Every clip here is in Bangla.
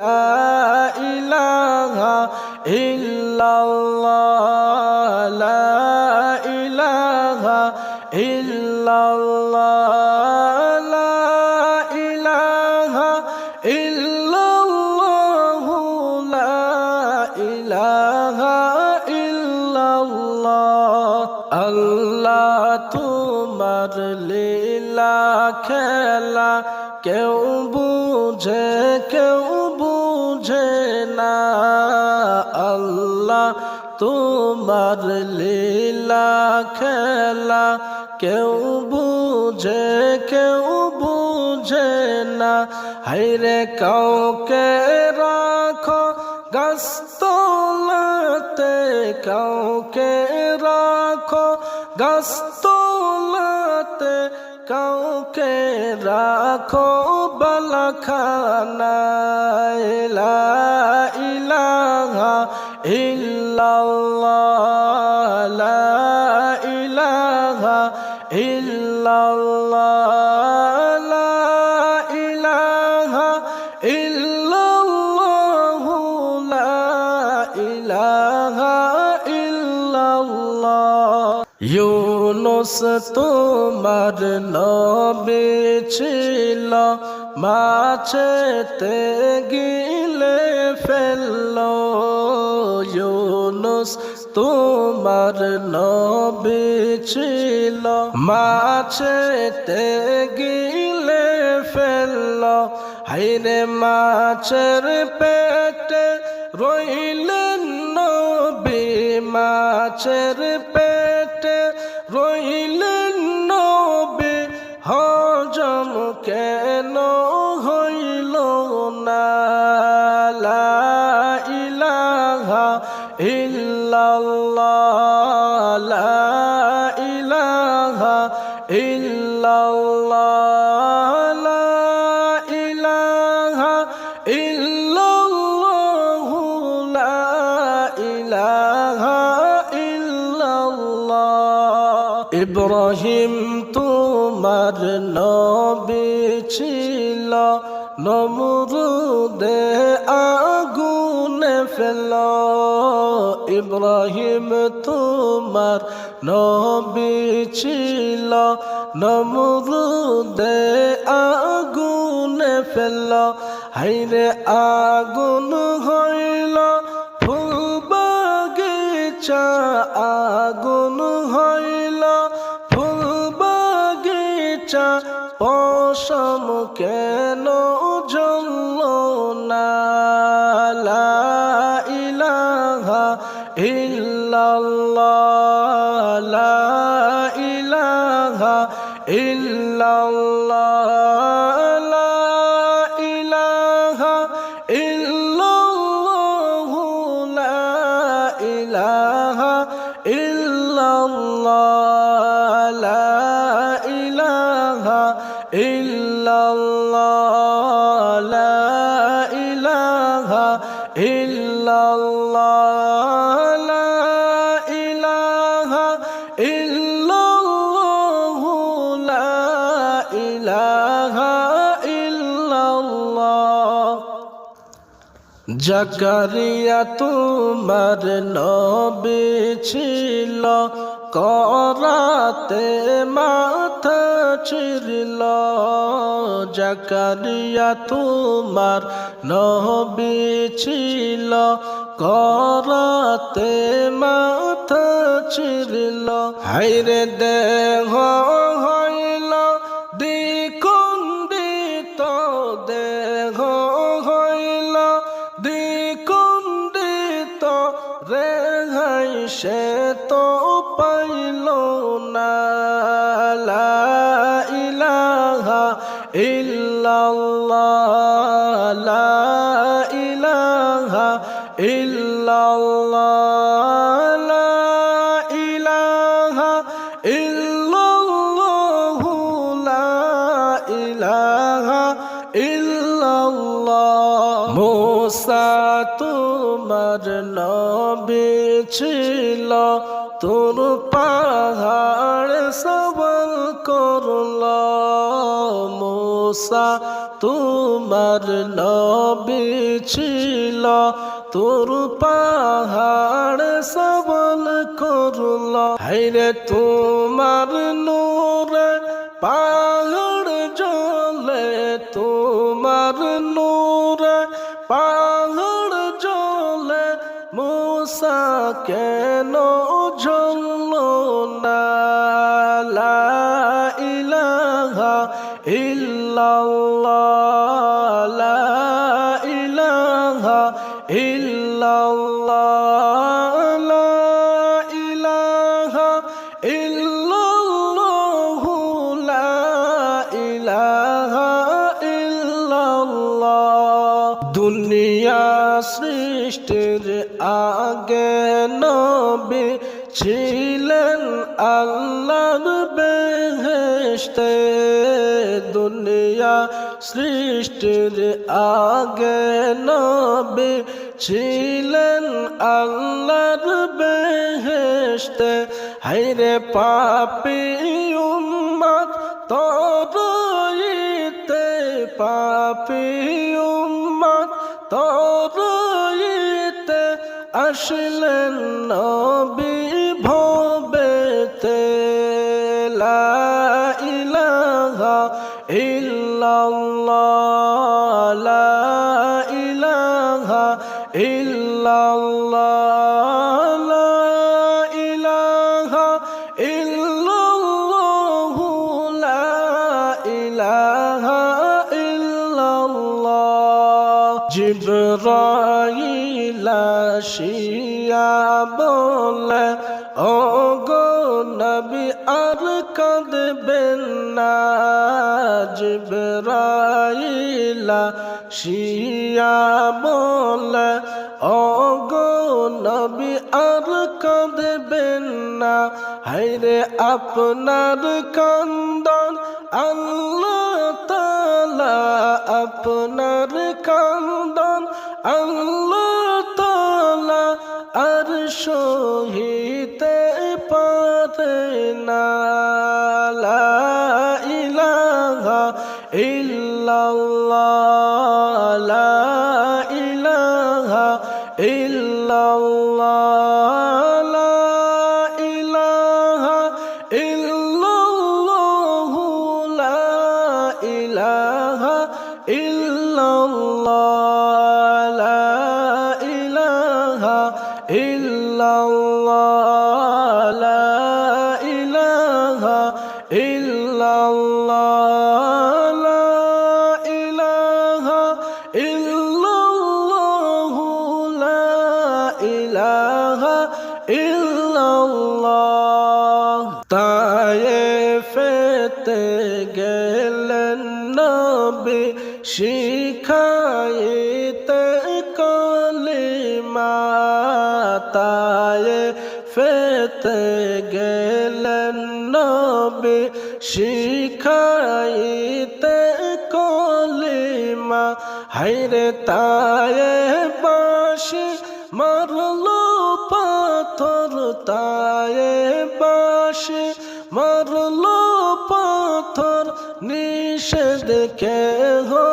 لا إله إلا الله لا إله إلا الله لا إله إلا الله لا إله إلا الله. الله তোমার লীলা খেলা কেউ বুঝে কেউ তোমার লীলা খেলা কেউ বুঝে কেউ বুঝে না। হাইরে কাউকে রাখো গাস্তলাতে কাউকে রাখো গাস্তলাতে কাউকে রাখো বলখানা الله لا إله إلا الله لا إله إلا الله لا إله إلا الله ইউনুস ইউনুস তোমার নবী ছিল। মাছেতে গিলে ফেলল হাইরে মাছের পেটে রইলেন নবী মাছের পেটে। ইব্রাহিম তোমার নবী ছিল। নমরুদে আগুনে ফেল ইব্রাহিম তোমার নবী ছিল। নমরুদে আগুনে ফেল হাইরে আগুন কেন জল না? ইলাহা ইল্লাল্লাহ। জাকারিয়া তোমার নবী ছিল, করাতে মাথা চিরল জাকারিয়া তোমার নবী ছিল, করাতে মাথা চিরল হাইরে দেহ ইল্লাল্লাহ লা ইলাহা ইল্লাল্লাহ। মুসা তোমার নবী ছিল, তোর পাহাড় সবল করল। মুসা তোমার নবী ছিল তোর পাহাড় সবল করল। হাইরে তোমার নূরে পাহাড় জলে, তোমার নূরে পাহাড় জলে। মুসা কেন ঝল না? ইলাহা ইল্লাল্লাহ। সৃষ্টির আগে নবী ছিলেন আল্লাহর বেহেশতে। দুনিয়া সৃষ্টির আগে নবী ছিলেন আল্লাহর বেহেশতে। হাইরে পাপি উম্মত তরইতে পাপি আসলেন নবী। জিবরাইল শিয়া বলে ও গো নবী আর কাঁদবেন না হাইরে আপনার কান্দন আল্লাহ তালা আপনার কান্দন আল্লাহ তালা আর সহিতে পারে না إلا الله. হাইরে তায়ে বাসি মারলো পাথর তায়ে বাসি মারলো পাথর নিষেধ কে হো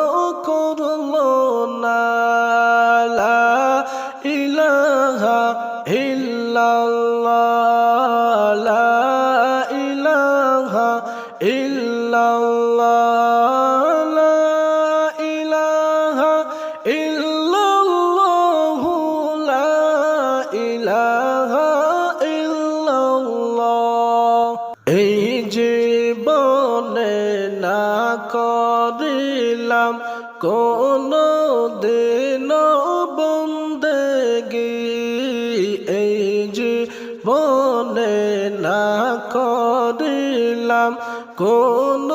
কোন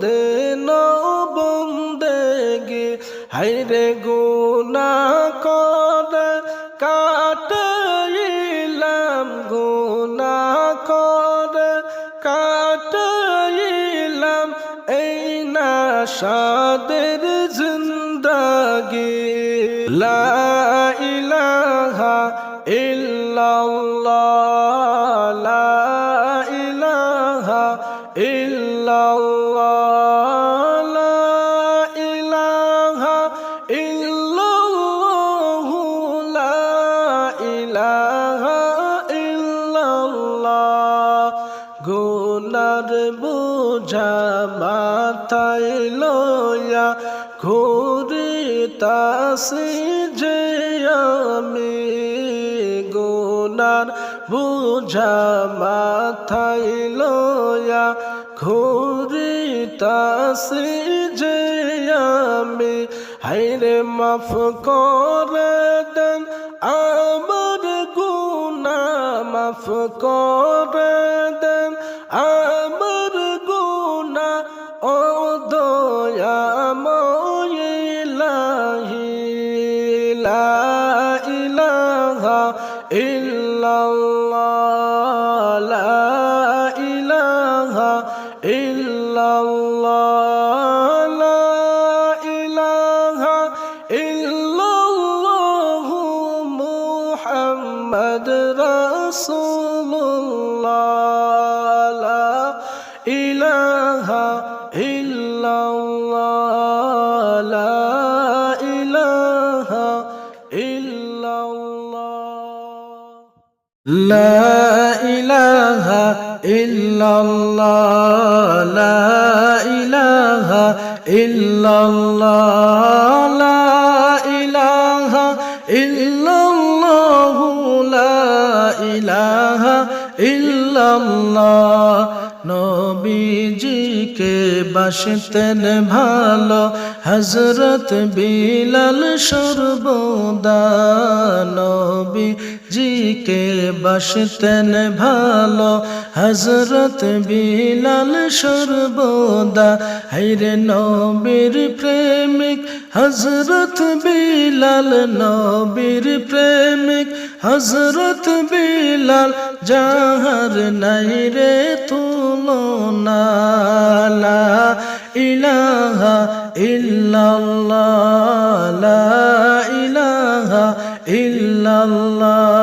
দেন বন্দেগি। হাইরে গুনা গুনার বোঝা মাথায় লয়া ঘুরে তাসি যে আমি গুনার বোঝা মাথায় লয়া ঘুরে তাসি যে আমি হাইরে মাফ করে দেন, আমার গুনা মাফ করে ইলাহা ইল্লাল্লাহ। ইল্লাল্লাহ, লা ইলাহা ইল্লাল্লাহ, লা ইলাহা ইল্লাল্লাহু, লা ইলাহা ইল্লাল্লাহ। নবীজিকে বাসতেন ভালো হজরত বিলাল সর্বদা। নবী নবীজিকে বাসতেন ভালো হজরত বিলাল সর্বদা। হাইরে নবীর প্রেমিক হজরত বিলাল নবীর প্রেমিক হজরত বিলাল যাহার নাই রে তুলনা। ইলাহা ইল্লাল্লাহ ইলাহা ইল্লাল্লাহ।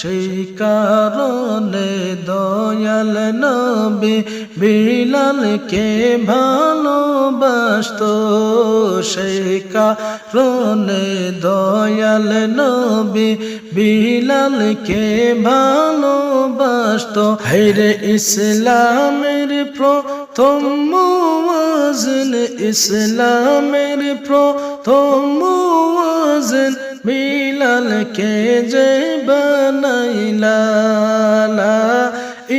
সেই কারণে দয়াল নবী বিলালকে ভালোবাসত, সেই কারণে দয়াল নবী বিলালকে ভালোবাসত। হেরে ইসলামের প্রথম মুয়াজিন ইসলামের প্রথম মুয়াজিন বিলালকে যে বানাইলা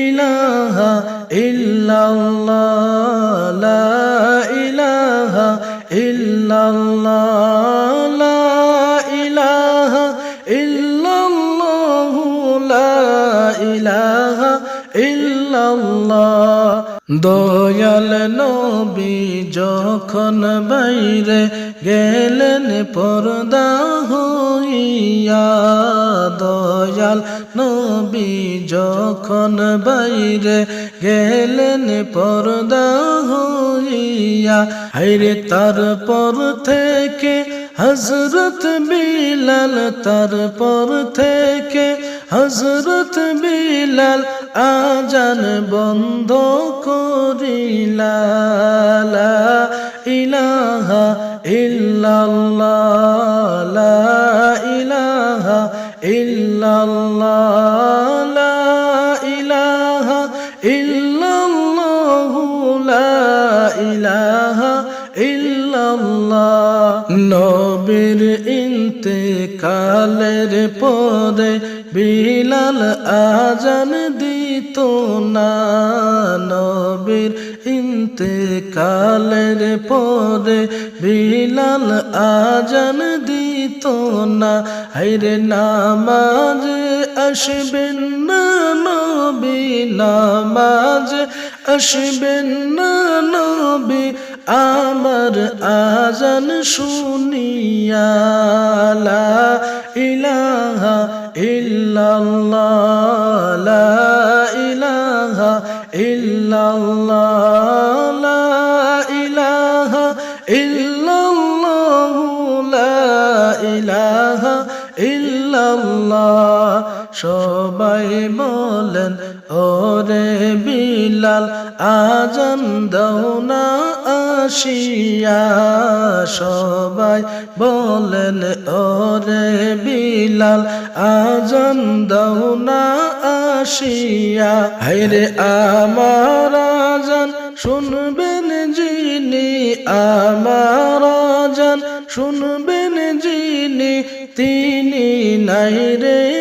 ইলাহা ইল্লাল্লাহ ইলাহা ইল্লাল্লাহ ইলাহা ইল্লাল্লাহ, লা ইলাহা ইল্লাল্লাহ। দয়াল নবী যখন বাইরে গেলেন পর্দা হইয়া দয়াল নবী যখন বাইরে গেলেন পর্দা হইয়া হাইরে তারপর থেকে হজরত বিলাল, তারপর থেকে হজরত বিলাল আজান বন্ধ করিলা ইলাহা ইল্লাল্লাহ, লা ইলাহা ইল্লাল্লাহ ইলাহা ইল্লাল্লাহ, লা ইলাহা ইল্লাল্লাহ। নবীর ইন্তেকালের পরে বিলাল আজান দিত না ইন্তেকালের পরে বিলাল আজান দিত না। হাইরে নামাজ আসবেন না নবী, নামাজ আসবেন না নবী, আমার আজান শুনিয়া, লা বিলাল আজান দাও না আসিয়া। সবাই বলেন, ওরে বিলাল, আজান দাও না আসিয়া। হাইরে আমার আজান, শুনবেন যিনি আমার আজান, শুনবেন যিনি, তিনি নাই রে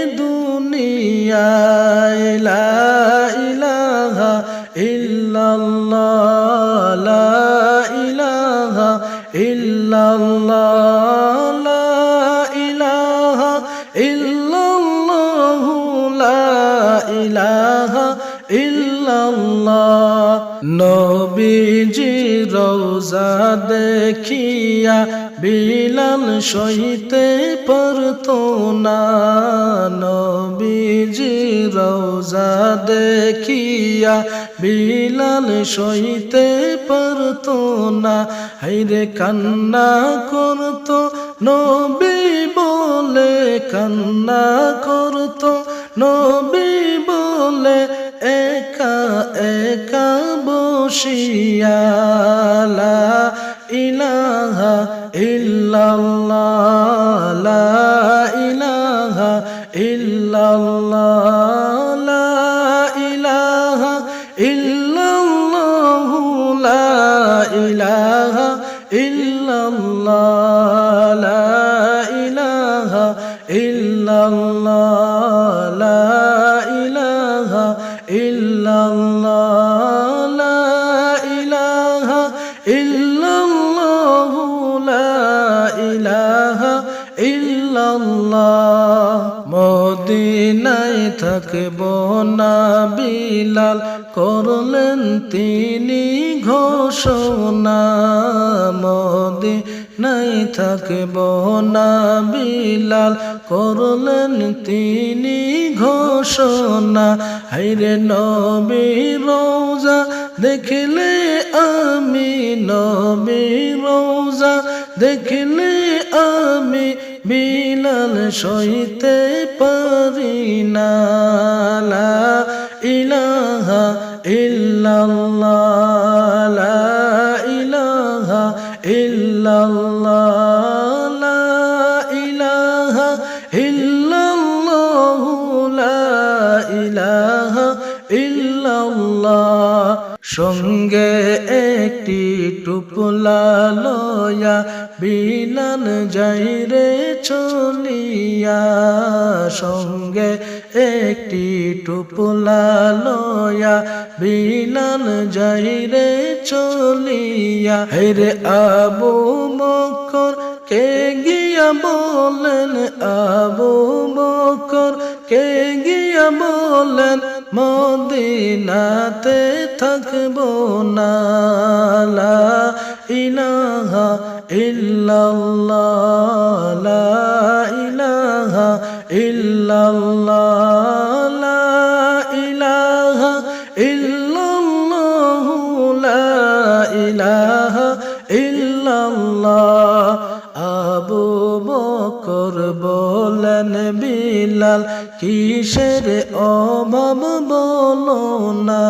বিলাল সইতে পারতো না নবীজি রোজা দেখিয়া। বিলাল সইতে পারতো না হাইরে কান্না করতো নবী বলে, কান্না করতো নবী বলে, একা একা বসিয়া, লা ইলাহা إلا الله لا মদিনায় থাকব না বিলাল করলেন তিনি ঘোষণা। মদিনায় থাকব না বিলাল করলেন তিনি ঘোষণা। হাইরে নবী, রোজা দেখলে আমি নবী, রোজা দেখলে আমি বিলাল সইতে পারি না। ইলাহা ইল্লাল্লাহ। ইলাহা ইল্লাল্লাহ। ইলাহা ইল্লাল্লাহ। ইলাহা ইল্লাল্লাহ। সঙ্গে টুপলা লয়া বিলাল যাইরে চলিয়া, সঙ্গে একটি টুপলা লয়া বিলাল যাইরে চলিয়া। হেরে আবু মকর কে গিয়া বলেন আবু বকর, কে গিয়া বলেন মদিনাতে থাকব না ইলাহা ইল্লাল্লাহ লা ইলাহা ইল্লাল্লাহ। কিসের অভাব বলো না,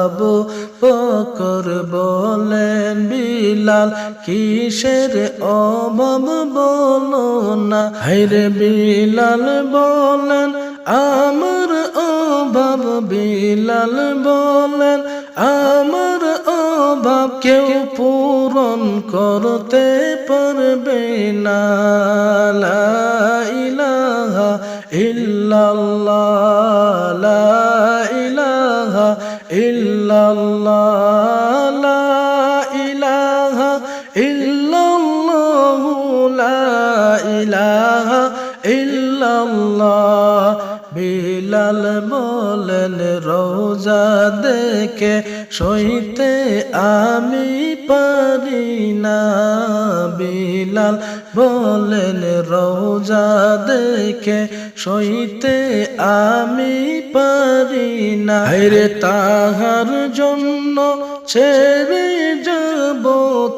আবু বকর বলেন, বিলাল, কিসের অভাব বলো না। হাইরে বিলাল বলেন, আমার অভাব, বিলাল বলেন, আমার অভাব কেউ পূরণ করতে পারবে না। ইল্লাল্লাহ, লা ইলাহা লা লা বিলাল বলেন রোজা দেখে সইতে আমি পারি না। বিলাল বলেন রোজা দেখে সইতে আমি পারি না। রে তাহার জন্য ছেড়ে যাব,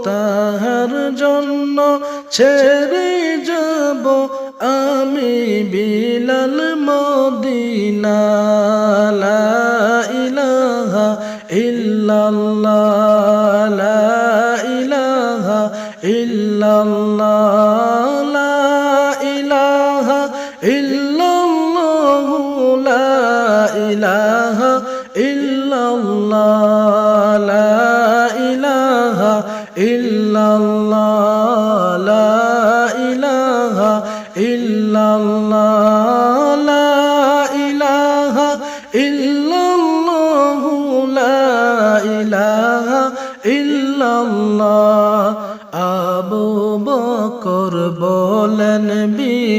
তাহার জন্য ছেড়ে যাব আমি বিলাল মদিনা। লা ইলাহা ইল্লাল্লাহ, লা ইল্লাল্লাহ।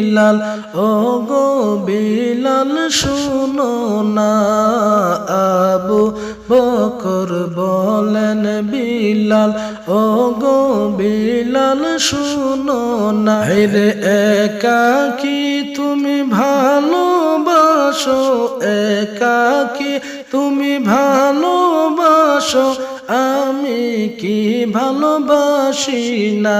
বিলাল ও গো বিলাল, শুনো না আবু বকর বলেন বিলাল ও গো বিলাল, শুনো না। রে একাকি তুমি ভালোবাসো? একাকি তুমি ভালোবাসো? আমি কি ভালোবাসি? না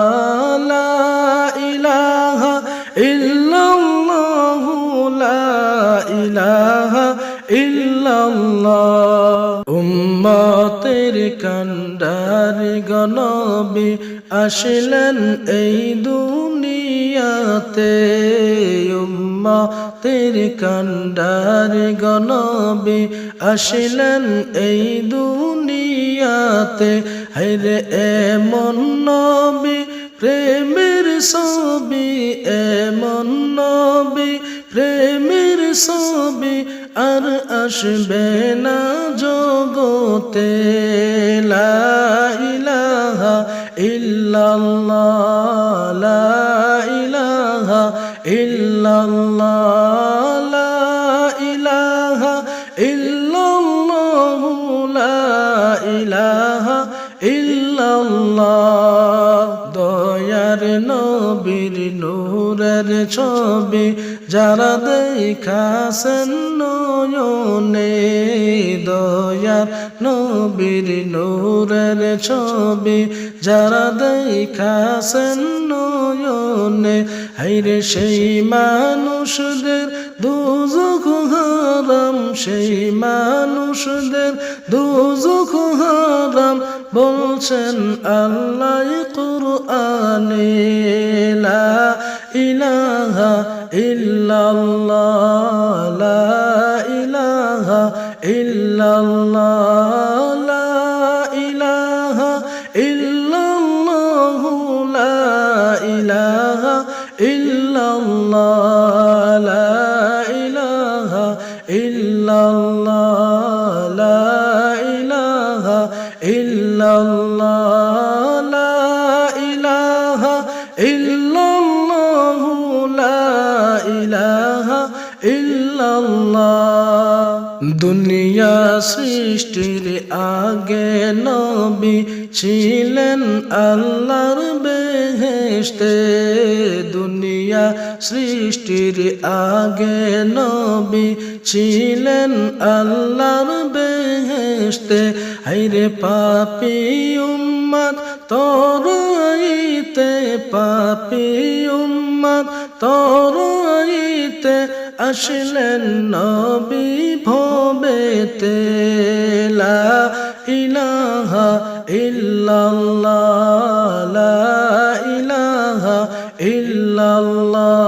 গনবি আসলেন এই দুনিয়াতে। উম্মতের কান্ডারি গনবি আসলেন এই দুনিয়াতে। হাইরে এমন নবী, প্রেমের ছবি, এমন নবী, প্রেমের ছবি আর আসবে না জগতে। লা ইল্লাল্লাহ ইলাহা ইল্লাল্লাহ লা ইলাহা ইলাহা নবীর নূরের ছবি যারা দেখাছেন নয়নে দয়ার নবীর নূরের ছবি, যারা দেখাছেন নয়নে হাইরে সেই মানুষদের দুজখ হারাম, সেই মানুষদের দুজখ হারাম, বলছেন আল্লাহ কুরআনে, লা ইলাহা ইল্লাল্লাহ। সৃষ্টির আগে নবী ছিলেন আল্লাহর বেহেশতে। দুনিয়া সৃষ্টির আগে নবী ছিলেন আল্লাহর বেহেশতে। হাইরে পাপি উম্মত, তরাইতে পাপি উম্মত তরাইতে আসলেন নবী ভবেতে লা ইলাহা ইল্লাল্লাহ লা ইলাহা ইল্লাল্লাহ।